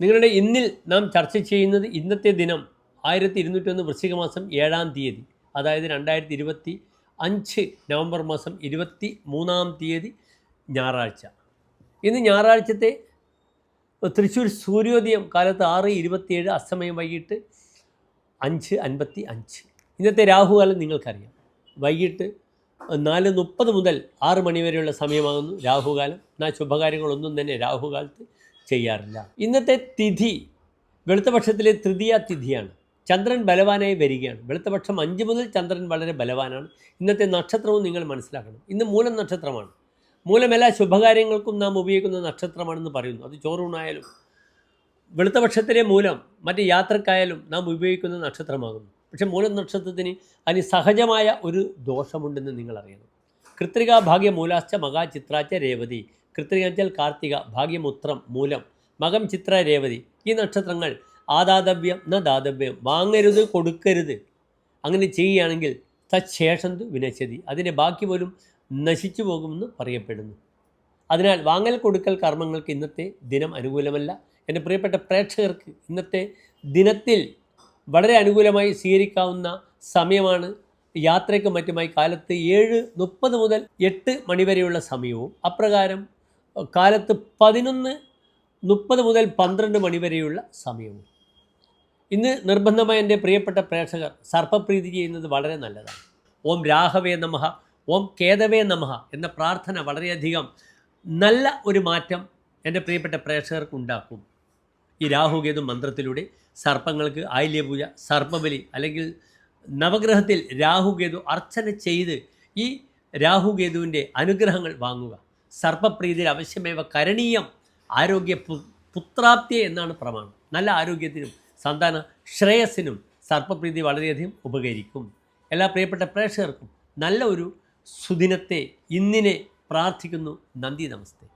നിങ്ങളുടെ ഇന്നിൽ നാം ചർച്ച ചെയ്യുന്നത് ഇന്നത്തെ ദിനം ആയിരത്തി ഇരുന്നൂറ്റൊന്ന് വൃശ്ചിക മാസം ഏഴാം തീയതി. അതായത് രണ്ടായിരത്തി ഇരുപത്തി അഞ്ച് നവംബർ മാസം ഇരുപത്തി മൂന്നാം തീയതി ഞായറാഴ്ച. ഇന്ന് ഞായറാഴ്ചത്തെ തൃശ്ശൂർ സൂര്യോദയം കാലത്ത് ആറ് ഇരുപത്തിയേഴ് അസമയം വൈകിട്ട് അഞ്ച് അൻപത്തി അഞ്ച് ഇന്നത്തെ രാഹുകാലം നിങ്ങൾക്കറിയാം. വൈകിട്ട് നാല് മുപ്പത് മുതൽ ആറ് മണിവരെയുള്ള സമയമാകുന്നു രാഹുകാലം. എന്നാൽ ശുഭകാര്യങ്ങളൊന്നും തന്നെ രാഹുകാലത്ത് ചെയ്യാറില്ല. ഇന്നത്തെ തിഥി വെളുത്തപക്ഷത്തിലെ തൃതീയ തിഥിയാണ്. ചന്ദ്രൻ ബലവാനായി വരികയാണ്. വെളുത്തപക്ഷം അഞ്ച് മുതൽ ചന്ദ്രൻ വളരെ ബലവാനാണ്. ഇന്നത്തെ നക്ഷത്രവും നിങ്ങൾ മനസ്സിലാക്കണം. ഇന്ന് മൂലം നക്ഷത്രമാണ്. മൂലം എല്ലാ ശുഭകാര്യങ്ങൾക്കും നാം ഉപയോഗിക്കുന്ന നക്ഷത്രമാണെന്ന് പറയുന്നു. അത് ചോറൂണായാലും വെളുത്തപക്ഷത്തിലെ മൂലം മറ്റ് യാത്രക്കായാലും നാം ഉപയോഗിക്കുന്ന നക്ഷത്രമാകുന്നു. പക്ഷേ മൂലം നക്ഷത്രത്തിന് അതിന് സഹജമായ ഒരു ദോഷമുണ്ടെന്ന് നിങ്ങൾ അറിയണം കൃത്രിക ഭാഗ്യ മൂലാശ്ച മകാചിത്രാച്ച രേവതി. കൃത്രിക വെച്ചാൽ കാർത്തിക ഭാഗ്യമുത്രം മൂലം. മകം ചിത്ര രേവതി. ഈ നക്ഷത്രങ്ങൾ ആദാതവ്യം ന ദാതവ്യം. വാങ്ങരുത് കൊടുക്കരുത്. അങ്ങനെ ചെയ്യുകയാണെങ്കിൽ തച്ഛേഷന്തു വിനശ്യതി. അതിന്റെ ബാക്കി പോലും നശിച്ചു പോകുമെന്ന് പറയപ്പെടുന്നു. അതിനാൽ വാങ്ങൽ കൊടുക്കൽ കർമ്മങ്ങൾക്ക് ഇന്നത്തെ ദിനം അനുകൂലമല്ല. എന്റെ പ്രിയപ്പെട്ട പ്രേക്ഷകർക്ക് ഇന്നത്തെ ദിനത്തിൽ വളരെ അനുകൂലമായി സ്വീകരിക്കാവുന്ന സമയമാണ് യാത്രയ്ക്കും മറ്റുമായി കാലത്ത് ഏഴ് മുപ്പത് മുതൽ എട്ട് മണിവരെയുള്ള സമയവും. അപ്രകാരം കാലത്ത് പതിനൊന്ന് മുപ്പത് മുതൽ പന്ത്രണ്ട് മണിവരെയുള്ള സമയവും ഇന്ന് നിർബന്ധമായി എന്റെ പ്രിയപ്പെട്ട പ്രേക്ഷകർ സർപ്പപ്രീതി ചെയ്യുന്നത് വളരെ നല്ലതാണ്. ഓം രാഘവേ നമഃ ഓം കേതവേ നമഃ എന്ന പ്രാർത്ഥന വളരെയധികം നല്ല ഒരു മാറ്റം എന്റെ പ്രിയപ്പെട്ട പ്രേക്ഷകർക്ക് ഉണ്ടാക്കും. ഈ രാഹുകേതു മന്ത്രത്തിലൂടെ സർപ്പങ്ങൾക്ക് ആയില്യപൂജ സർപ്പബലി അല്ലെങ്കിൽ നവഗ്രഹത്തിൽ രാഹുകേതു അർച്ചന ചെയ്ത് ഈ രാഹുകേതുവിന്റെ അനുഗ്രഹങ്ങൾ വാങ്ങുക. സർപ്പപ്രീതിയിൽ അവശ്യമേവ കരണീയം ആരോഗ്യ പുത്രാപ്തിയെ എന്നാണ് പ്രമാണം. നല്ല ആരോഗ്യത്തിനും സന്താന ശ്രേയസ്സിനും സർപ്പപ്രീതി വളരെയധികം ഉപകരിക്കും. എല്ലാ പ്രിയപ്പെട്ട പ്രേക്ഷകർക്കും നല്ല ഒരു സുദിനത്തെ ഇന്നിനെ പ്രാർത്ഥിക്കുന്നു. നന്ദി നമസ്തേ.